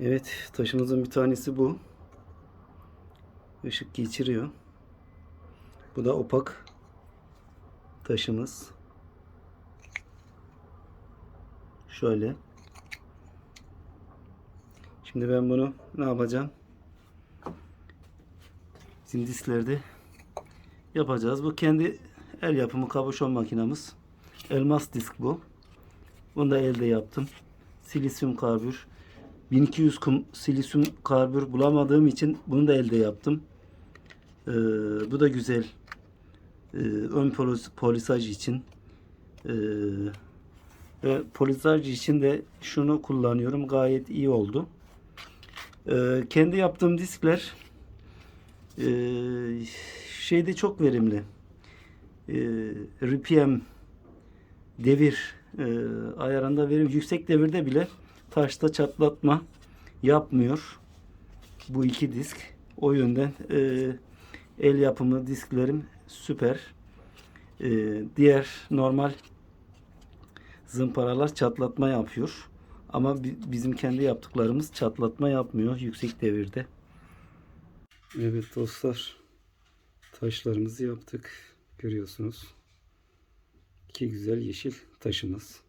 Evet taşımızın bir tanesi bu. Işık geçiriyor. Bu da opak taşımız. Şöyle. Şimdi ben bunu ne yapacağım? Bizim disklerde yapacağız. Bu kendi el yapımı kabuşon makinamız. Elmas disk bu. Bunu da elde yaptım. Silisyum karbür. 1200 kum silisyum karbür bulamadığım için bunu da elde yaptım. Ee, bu da güzel. Ee, ön polis, polisaj için. Ee, ve polisaj için de şunu kullanıyorum. Gayet iyi oldu. Ee, kendi yaptığım diskler ee, şeyde çok verimli. Ee, RPM devir e, ayarında verim yüksek devirde bile taşta çatlatma yapmıyor. Bu iki disk. O yönden e, el yapımı disklerim süper. E, diğer normal zımparalar çatlatma yapıyor. Ama bi- bizim kendi yaptıklarımız çatlatma yapmıyor yüksek devirde. Evet dostlar. Taşlarımızı yaptık. Görüyorsunuz. İki güzel yeşil taşımız.